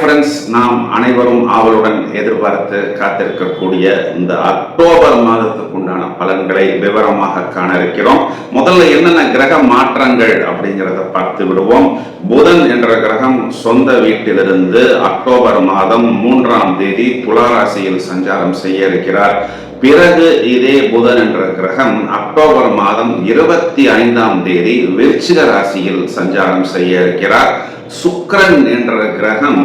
Friends நாம் அனைவரும் ஆவலுடன் எதிர்பார்த்து காத்திருக்கக்கூடிய இந்த அக்டோபர் மாதத்துக்கு உண்டான பலன்களை விவரமாக காண இருக்கிறோம் முதல்ல என்னென்ன கிரக மாற்றங்கள் அப்படிங்கிறத பார்த்து விடுவோம். புதன் என்ற கிரகம் சொந்த வீட்டிலிருந்து அக்டோபர் மாதம் மூன்றாம் தேதி துளாராசியில் சஞ்சாரம் செய்ய இருக்கிறார். பிறகு இதே புதன் என்ற கிரகம் அக்டோபர் மாதம் இருபத்தி ஐந்தாம் தேதி விருச்சிக ராசியில் சஞ்சாரம் செய்ய இருக்கிறார். சுக்கிரன் என்ற கிரகம்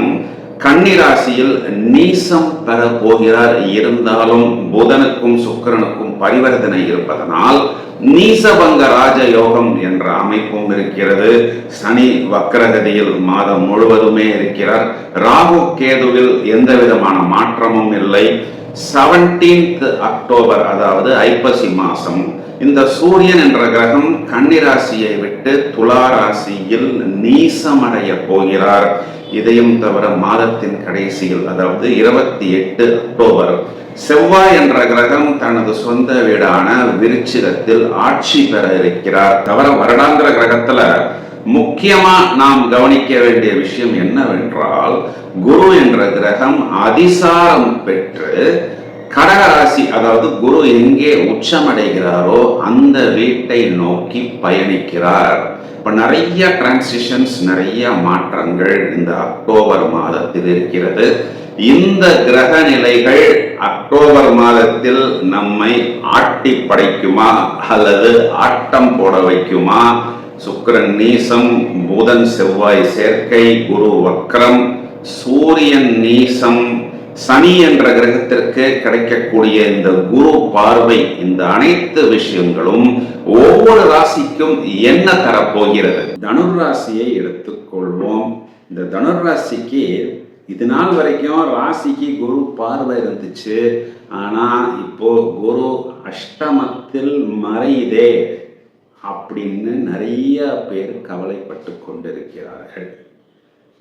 கன்னிராசியில் நீசம் பெற போகிறார் இருந்தாலும் புதனுக்கும் சுக்கிரனுக்கும் பரிவர்த்தனை இருப்பதனால் நீசபங்க ராஜயோகம் என்ற அமைப்பும் இருக்கிறது. சனி வக்கரகதியில் மாதம் முழுவதுமே இருக்கிறார். ராகு கேதுவில் எந்த விதமான மாற்றமும் இல்லை. செவன்டீன்த் அக்டோபர் அதாவது ஐப்பசி மாதம் இந்த சூரியன் என்ற கிரகம் கன்னிராசியை விட்டு துலா ராசியில் நீசமடைய போகிறார். இதையும் தவிர மாதத்தின் கடைசியில் அதாவது இருபத்தி எட்டு அக்டோபர் செவ்வாய் என்ற கிரகம் தனது சொந்த வீடான விருச்சிகத்தில் ஆட்சி பெற இருக்கிறார். தவிர வருடாந்திர கிரகத்துல முக்கியமா நாம் கவனிக்க வேண்டிய விஷயம் என்னவென்றால் குரு என்ற கிரகம் அதிசாரம் பெற்று கடகராசி அதாவது குரு எங்கே உச்சமடைகிறாரோ அந்த வீட்டை நோக்கி பயணிக்கிறார். இப்ப நிறைய டிரான்சிஷன்ஸ் நிறைய மாற்றங்கள் இந்த அக்டோபர் மாதத்தில் இருக்கிறது. இந்த கிரக நிலைகள் அக்டோபர் மாதத்தில் நம்மை ஆட்டி படைக்குமா அல்லது ஆட்டம் போட வைக்குமா? சுக்கரன் நீசம் புதன் செவ்வாய் சேர்க்கை குரு வக்ரம் சூரியன் நீசம். சனி என்ற கிரகத்திற்கு கிடைக்கக்கூடிய இந்த குரு பார்வை இந்த அனைத்து விஷயங்களும் ஒவ்வொரு ராசிக்கும் என்ன தரப்போகிறது? தனுர் ராசியை எடுத்துக்கொள்வோம். இந்த தனுராசிக்கு இது நாள் வரைக்கும் ராசிக்கு குரு பார்வை இருந்துச்சு. ஆனா இப்போ குரு அஷ்டமத்தில் மறையுதே. அப்படின்னு நிறைய பேர் கவலைப்பட்டு கொண்டிருக்கிறார்கள்.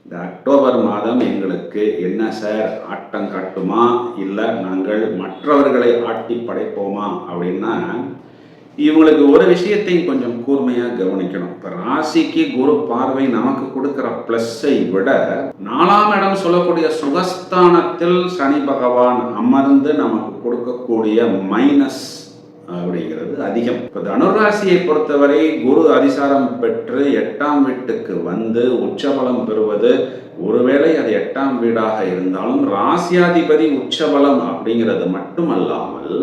இந்த அக்டோபர் மாதம் எங்களுக்கு என்ன சார்? ஆட்டம் காட்டுமா? இல்லை நாங்கள் மற்றவர்களை ஆட்டி படைப்போமா? அப்படின்னா இவங்களுக்கு ஒரு விஷயத்தையும் கொஞ்சம் கூர்மையாக கவனிக்கணும். இப்போ ராசிக்கு குரு பார்வை நமக்கு கொடுக்குற ப்ளஸ்ஸை விட நாலாம் இடம் சொல்லக்கூடிய சுகஸ்தானத்தில் சனி பகவான் அமர்ந்து நமக்கு கொடுக்கக்கூடிய மைனஸ் அப்படிங்கிறது அதிகம். இப்போ தனுராசியை பொறுத்தவரை குரு அதிசாரம் பெற்று எட்டாம் வீட்டுக்கு வந்து உச்சபலம் பெறுவது ஒருவேளை அது எட்டாம் வீடாக இருந்தாலும் ராசியாதிபதி உச்சபலம் அப்படிங்கிறது மட்டுமல்லாமல்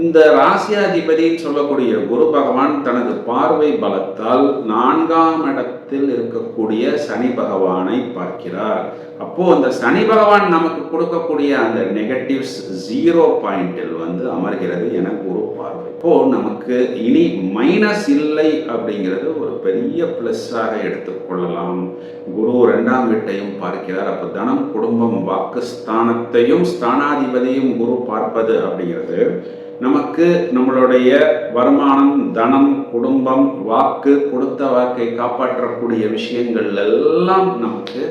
இந்த ராசியாதிபதின்னு சொல்லக்கூடிய குரு பகவான் தனது பார்வை பலத்தால் நான்காம் இடத்தில் இருக்கக்கூடிய சனி பகவானை பார்க்கிறார். அப்போ அந்த சனி பகவான் நமக்கு கொடுக்கக்கூடிய அந்த நெகட்டிவ்ஸ் ஜீரோ பாயிண்டில் வந்து அமர்கிறது என குரு பார்வை நமக்கு இனி மைனஸ் இல்லை அப்படிங்கிறது ஒரு பெரிய பிளஸ்ஸாக எடுத்துக்கொள்ளலாம் குரு ரெண்டாம் வீட்டையும் பார்க்கிறார். அப்போ தனம் குடும்பம் வாக்கு ஸ்தானத்தையும் ஸ்தானாதிபதியும் குரு பார்ப்பது அப்படிங்கிறது நமக்கு நம்மளுடைய வருமானம் தனம் குடும்பம் வாக்கு கொடுத்த வாக்கை காப்பாற்றக்கூடிய விஷயங்கள் எல்லாம் நமக்கு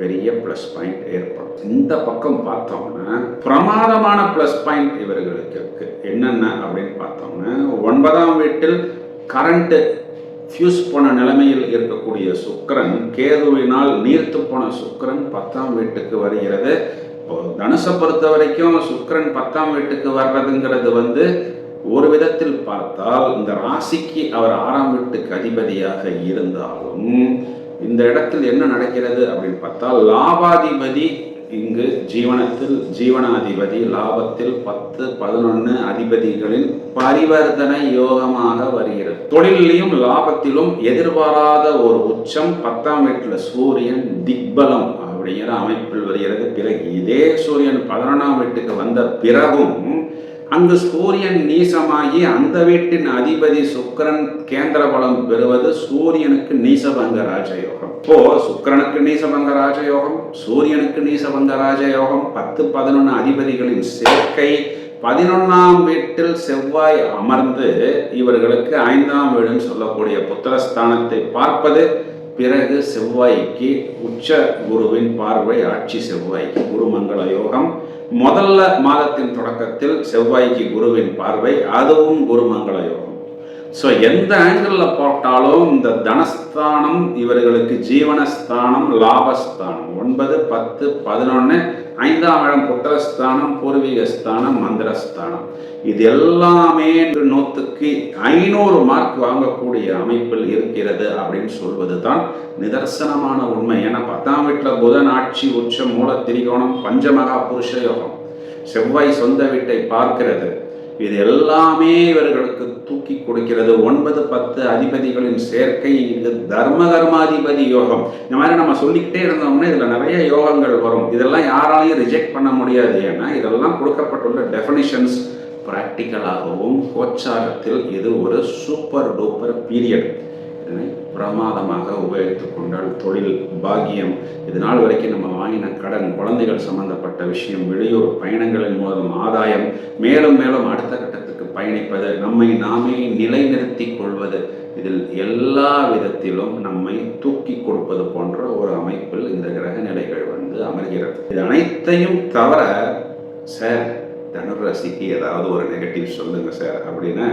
பெரிய ப்ளஸ் பாயிண்ட் ஏற்படும். இந்த பக்கம் பார்த்தோம்னா பிரமாதமான ப்ளஸ் பாயிண்ட் இவர்களுக்கு இருக்கு. என்னென்ன அப்படின்னு பார்த்தோம்னா ஒன்பதாம் வீட்டில் கரண்ட் ஃபியூஸ் போன நிலைமையில் இருக்கக்கூடிய சுக்கரன் கேதுவினால் நீர்த்து போன சுக்கரன் பத்தாம் வீட்டுக்கு வருகிறது. இப்போ தனுசை பொறுத்த வரைக்கும் சுக்கரன் பத்தாம் வீட்டுக்கு வர்றதுங்கிறது வந்து ஒரு விதத்தில் பார்த்தால் இந்த ராசிக்கு அவர் ஆறாம் வீட்டுக்கு அதிபதியாக இருந்தாலும் இந்த இடத்தில் என்ன நடக்கிறது அப்படின்னு பார்த்தால் லாபாதிபதி இங்கு ஜீவனத்தில் ஜீவனாதிபதி லாபத்தில் பத்து பதினொன்று அதிபதிகளின் பரிவர்த்தனை யோகமாக வருகிறது. தொழிலையும் லாபத்திலும் எதிர்பாராத ஒரு உச்சம். பத்தாம் வீட்டில் சூரியன் திக்பலம் அப்படிங்கிற அமைப்பில் வருகிறது. பிறகு இதே சூரியன் பதினொன்றாம் வீட்டுக்கு வந்த பிறகும் அங்கு சூரியன் நீசமாகி அந்த வீட்டின் அதிபதி சுக்கிரன் கேந்திர பலம் பெறுவது சூரியனுக்கு நீசபங்க ராஜயோகம். இப்போ சுக்கிரனுக்கு நீசபங்க ராஜயோகம் சூரியனுக்கு நீசபங்க ராஜயோகம் பத்து பதினொன்று அதிபதிகளின் சேர்க்கை பதினொன்னாம் வீட்டில் செவ்வாய் அமர்ந்து இவர்களுக்கு ஐந்தாம் வீடுன்னு சொல்லக்கூடிய புத்திரஸ்தானத்தை பார்ப்பது பிறகு செவ்வாய்க்கு உச்ச குருவின் பார்வை ஆட்சி செவ்வாய்க்கு குருமங்கள யோகம் முதல்ல மாதத்தின் தொடக்கத்தில் செவ்வாய்க்கு குருவின் பார்வை அதுவும் குருமங்கள யோகம். ஸோ எந்த ஆங்கிளில் போட்டாலும் இந்த தனஸ்தானம் இவர்களுக்கு ஜீவனஸ்தானம் லாபஸ்தானம். ஒன்பது பத்து பதினொன்று ஐந்தாம் இடம் புத்திரஸ்தானம் பூர்வீகஸ்தானம் மந்திரஸ்தானம். இது எல்லாமே என்று நூற்றுக்கு ஐநூறு மார்க் வாங்கக்கூடிய அமைப்பில் இருக்கிறது அப்படின்னு சொல்வது தான் நிதர்சனமான உண்மை. ஏன்னா பத்தாம் வீட்டில் புதன் ஆட்சி உச்சம் மூல திரிகோணம் பஞ்சமகா புருஷ யோகம். செவ்வாய் சொந்த வீட்டை பார்க்கிறது. இது எல்லாமே இவர்களுக்கு தூக்கி கொடுக்கிறது. ஒன்பது பத்து அதிபதிகளின் சேர்க்கை இது தர்ம கர்மாதிபதி யோகம். இந்த மாதிரி நம்ம சொல்லிக்கிட்டே இருந்தோம்னா இதில் நிறைய யோகங்கள் வரும். இதெல்லாம் யாராலையும் ரிஜெக்ட் பண்ண முடியாது. ஏன்னா இதெல்லாம் கொடுக்கப்பட்டுள்ள டெஃபினிஷன்ஸ் ப்ராக்டிக்கலாகவும் கோச்சாரத்தில் இது ஒரு சூப்பர் டூப்பர் பீரியட் பிரமாதமாக உபயோகித்து கொண்டால் தொழில் பாக்கியம் இது நாள் வரைக்கும் நம்ம வாங்கின கடன் குழந்தைகள் சம்பந்தப்பட்ட விஷயம் வெளியூர் பயணங்களின் மூலம் ஆதாயம் மேலும் மேலும் அடுத்த கட்டத்துக்கு பயணிப்பது நம்மை நாமே நிலைநிறுத்தி கொள்வது இதில் எல்லா விதத்திலும் நம்மை தூக்கி கொடுப்பது போன்ற ஒரு அமைப்பில் இந்த கிரக நிலைகள் வந்து அமர்கிறது. இது அனைத்தையும் தவிர சார் தனுராசிக்கு ஏதாவது ஒரு நெகட்டிவ் சொல்லுங்க சார் அப்படின்னா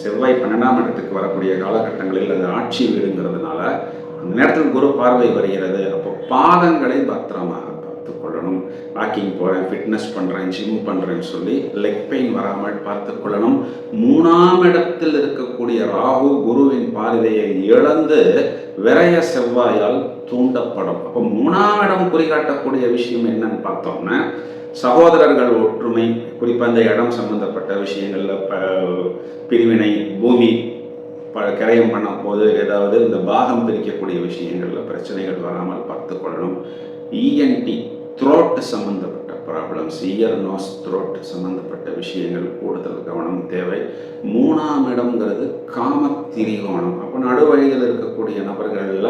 செவ்வாய் பன்னெண்டாம் இடத்துக்கு வரக்கூடிய காலகட்டங்களில் அது ஆட்சி வீடுங்கிறதுனால அந்த நேரத்தில் குரு பார்வை வருகிறது. அப்போ பாதங்களை பத்திரமா கொள்ளணும் வாக்கிங் போகிறேன் ஃபிட்னஸ் பண்ணுறேன் ஜிம் பண்ணுறேன்னு சொல்லி லெக் பெயின் வராமல் பார்த்து கொள்ளணும். மூணாம் இடத்தில் இருக்கக்கூடிய ராகு குருவின் பார்வையை இழந்து விரைய செவ்வாயால் தூண்டப்படும். அப்போ மூணாம் இடம் குறிகாட்டக்கூடிய விஷயம் என்னன்னு பார்த்தோம்னா சகோதரர்கள் ஒற்றுமை குறிப்பாக இந்த இடம் சம்பந்தப்பட்ட விஷயங்களில் ப பிரிவினை பூமி ப கிரயம் பண்ண போது ஏதாவது இந்த பாகம் பிரிக்கக்கூடிய விஷயங்களில் பிரச்சனைகள் வராமல் பார்த்து கொள்ளணும். இஎன்டி த்ரோட் சம்பந்தப்பட்ட ப்ராப்ளம்ஸ் இயர் நோஸ் த்ரோட் சம்பந்தப்பட்ட விஷயங்கள் கூடுதல் கவனம் தேவை. மூணாம் இடம்ங்கிறது காம திரிகோணம் அப்போ நடுவழியில் இருக்கக்கூடிய நபர்களில்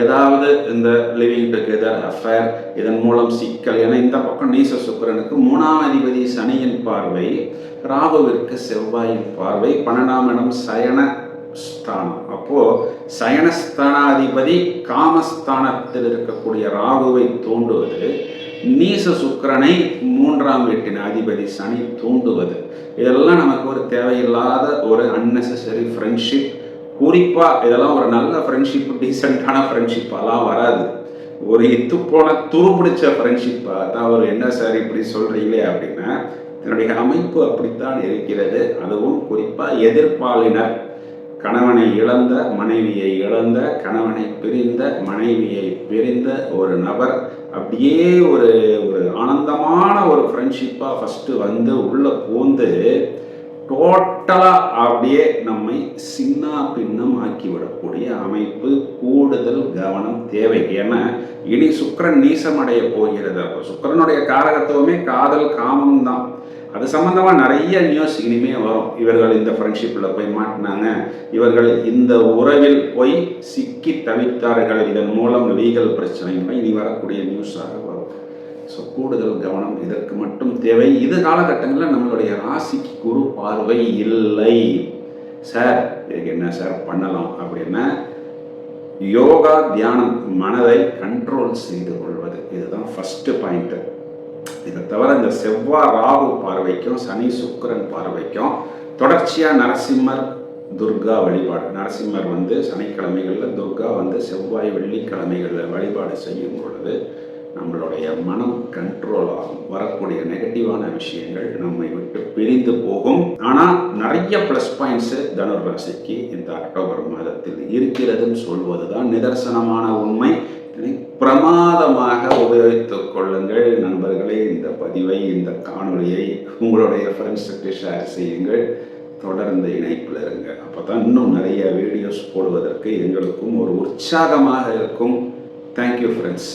ஏதாவது இந்த லிவிங் டுகெதர் அஃபேர் இதன் மூலம் சிக்கல் ஏன்னா இந்த பக்கம் நீச சுக்கரனுக்கு மூணாம் அதிபதி சனியின் பார்வை ராகுவிற்கு செவ்வாயின் பார்வை பன்னெண்டாம் இடம் சயன ஸ்தானம். அப்போ சயனஸ்தானாதிபதி காமஸ்தானத்தில் இருக்கக்கூடிய ராகுவை தூண்டுவது நீச சுக்கரனை மூன்றாம் வீட்டின் அதிபதி சனி தூண்டுவது. இதெல்லாம் நமக்கு ஒரு தேவையில்லாத ஒரு அன்னெசரி ஃப்ரெண்ட்ஷிப் குறிப்பாக இதெல்லாம் ஒரு நல்ல ஃப்ரெண்ட்ஷிப் டீசெண்டான ஃப்ரெண்ட்ஷிப்பெல்லாம் வராது. ஒரு இத்து போன துருபிடிச்ச ஃப்ரெண்ட்ஷிப்பாக தான் அவர் என்ன சார் இப்படி சொல்கிறீங்களே அப்படின்னா என்னுடைய அமைப்பு அப்படித்தான் இருக்கிறது. அதுவும் குறிப்பாக எதிர்ப்பாளினர். கணவனை இழந்த மனைவியை இழந்த கணவனை பிரிந்த மனைவியை பிரிந்த ஒரு நபர் அப்படியே ஒரு ஒரு ஆனந்தமான ஒரு ஃப்ரெண்ட்ஷிப்பாக ஃபஸ்ட்டு வந்து உள்ளே பூந்து டோட்டலாக அப்படியே நம்மை சின்ன பின்னம் ஆக்கிவிடக்கூடிய அமைப்பு கூடுதல் கவனம் தேவை. ஏன்னா இனி சுக்கரன் நீசமடைய போகிறது. அப்போ சுக்கரனுடைய காரகத்துவமே காதல் காமம் தான் அது சம்மந்தமாக நிறைய நியூஸ் இனிமே வரும். இவர்கள் இந்த ஃப்ரெண்ட்ஷிப்பில் போய் மாட்டினாங்க. இவர்கள் இந்த உறவில் போய் சிக்கி தவித்தார்கள். இதன் மூலம் லீகல் பிரச்சனைகள் இனி வரக்கூடிய நியூஸாக வரும். ஸோ கூடுதல் கவனம் இதற்கு மட்டும் தேவை. இது காலகட்டங்களில் நம்மளுடைய ராசிக்கு குரு பார்வை இல்லை. சார் இதுக்கு என்ன சார் பண்ணலாம் அப்படின்னா யோகா தியானம் மனதை கண்ட்ரோல் செய்து கொள்வது. இதுதான் ஃபஸ்ட்டு பாயிண்ட்டு இதை தவிர இந்த செவ்வாய் ராகு பார்வைக்கும் சனி சுக்கரன் பார்வைக்கும் தொடர்ச்சியாக நரசிம்மர் துர்கா வழிபாடு. நரசிம்மர் வந்து சனிக்கிழமைகளில் துர்கா வந்து செவ்வாய் வெள்ளிக்கிழமைகளில் வழிபாடு செய்யும் பொழுது நம்மளுடைய மனம் கண்ட்ரோல் ஆகும். வரக்கூடிய நெகட்டிவான விஷயங்கள் நம்மை விட்டு பிரிந்து போகும். ஆனால் நிறைய ப்ளஸ் பாயிண்ட்ஸு தனுர் ராசிக்கு இந்த அக்டோபர் மாதத்தில் இருக்கிறதுன்னு சொல்வது தான் நிதர்சனமான உண்மை. பிரமாதமாக உபயோகித்துக் கொள்ளுங்கள் நண்பர்களே. இந்த பதிவை இந்த காணொலியை உங்களுடைய ஃப்ரெண்ட்ஸுக்கு ஷேர் செய்யுங்கள். தொடர்ந்து இணைப்பில் இருங்க. அப்போ தான் இன்னும் நிறைய வீடியோஸ் போடுவதற்கு எங்களுக்கும் ஒரு உற்சாகமாக இருக்கும். Thank you friends